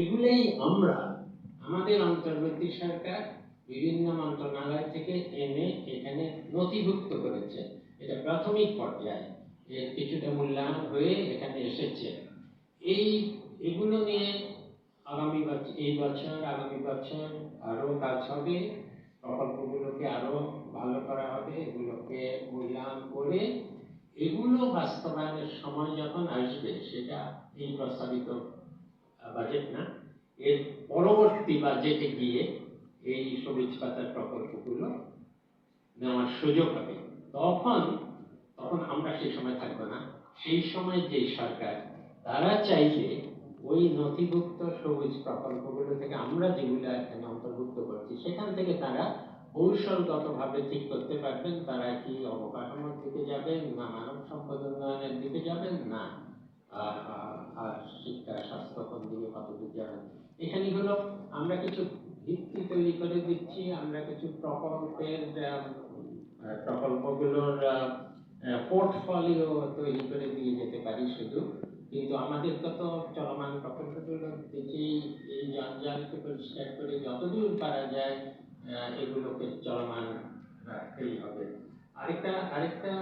এগুলোই আমরা, আমাদের অন্তর্বর্তী সরকার বিভিন্ন মন্ত্রণালয় থেকে এনে এখানে নথিভুক্ত করেছে। এটা প্রাথমিক পর্যায়ে এর কিছুটা মূল্যায়ন হয়ে এখানে এসেছে। এই, এগুলো নিয়ে আগামী বছর এই বছর, আগামী বছর আরও কাজ হবে। প্রকল্পগুলোকে আরও ভালো করা হবে, এগুলোকে মূল্যায়ন করে এগুলো বাস্তবায়নের সময় যখন আসবে, সেটা এই প্রস্তাবিত বাজেট না? এর পরবর্তী বাজেটে গিয়ে এই সবুজ পাতার প্রকল্পগুলো নেওয়ার সুযোগ হবে। তখন তখন আমরা সেই সময় থাকব না। সেই সময় যে সরকার, তারা চাইলে ওই নথিভুক্ত সবুজ প্রকল্পগুলো থেকে আমরা যেগুলো এখানে অন্তর্ভুক্ত করছি, সেখান থেকে তারা কৌশলগতভাবে ঠিক করতে পারবেন। তারা কি অবকাঠামোর দিকে যাবেন না মানব সম্পদ উন্নয়নের দিকে যাবেন? না। আর শিক্ষা, স্বাস্থ্য কোন দিকে কতদূর যাবেন এখানে হলো, আমরা কিছু ভিত্তি তৈরি করে দিচ্ছি, আমরা কিছু প্রকল্পের প্রকল্পগুলোর পোর্টফোলিও তৈরি করে দিয়ে যেতে পারি শুধু। কিন্তু আমাদের তো চলমান প্রকল্পগুলো দেখেই এই জঞ্জালকে পরিষ্কার করে যতদূর পারা যায় এগুলোকে চলমান রাখতেই হবে। আরেকটা আরেকটা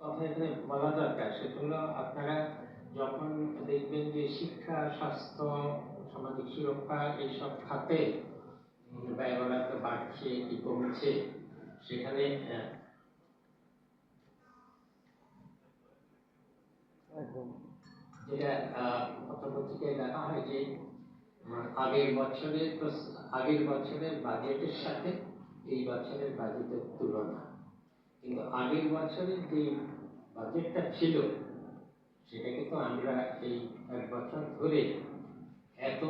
কথা এখানে বলা দরকার, সেটা হলো আপনারা যখন দেখবেন যে শিক্ষা স্বাস্থ্য সামাজিক সুরক্ষা এইসব খাতে উম, ব্যয় বাড়ছে কি কমছে সেখানে আহ, যেটা পত্রপত্রিকায় দেখা হয় যে আগের বছরের আগের বছরের বাজেটের সাথে এই বছরের বাজেটের তুলনা। কিন্তু আগের বছরের যে বাজেটটা ছিল সেটাকে তো আমরা এই এক বছর ধরে এত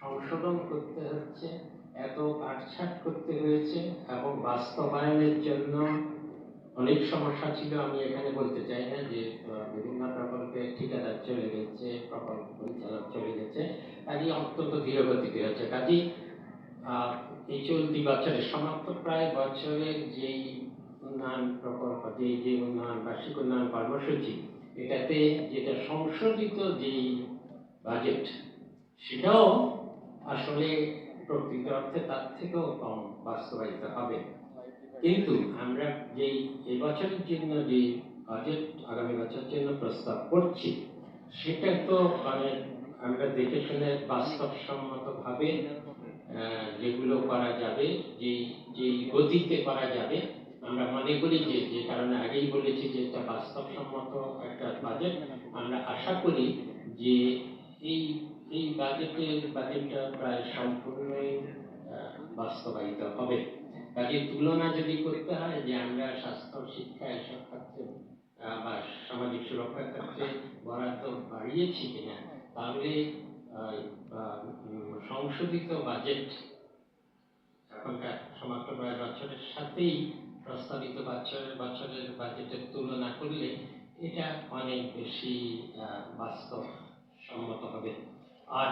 সংশোধন করতে হচ্ছে এত কাটছাট করতে হয়েছে এবং বাস্তবায়নের জন্য অনেক সমস্যা ছিল। আমি এখানে বলতে চাই না যে বিভিন্ন প্রকল্পে ঠিকাদার চলে গেছে প্রকল্প পরিচালক চলে গেছে কাজেই অত্যন্ত ধীরগতিতে হচ্ছে। কাজেই আহ, এই চলতি বছরের সমাপ্ত প্রায় বছরের যেই উন্নয়ন প্রকল্প যেই যে উন্নয়ন বার্ষিক উন্নয়ন কর্মসূচি এটাতে যেটা সংশোধিত যেই বাজেট সেটাও আসলে প্রকৃত অর্থে তার থেকেও কম বাস্তবায়িত হবে। কিন্তু আমরা যেই এবছরের জন্য যে বাজেট আগামী বছরের জন্য প্রস্তাব করছি, সেটা তো মানে আমরা দেখে শুনে বাস্তবসম্মতভাবে যেগুলো করা যাবে, যেই যেই গতিতে করা যাবে আমরা মনে করি যে যে কারণে আগেই বলেছি যে এটা বাস্তবসম্মত একটা বাজেট আমরা আশা করি যে এই এই বাজেটের বাজেটটা প্রায় সম্পূর্ণই বাস্তবায়িত হবে। কাজে তুলনা যদি করতে হয় যে আমরা স্বাস্থ্য, শিক্ষা এসব ক্ষেত্রে বা সামাজিক সুরক্ষার ক্ষেত্রে বরাদ্দ বাড়িয়েছি কিনা, তাহলে সংশোধিত বাজেট এখনকার সমাপ্ত প্রায় বছরের সাথেই প্রস্তাবিত বছরের বছরের বাজেটের তুলনা করলে এটা অনেক বেশি আহ, বাস্তব সম্মত হবে। আর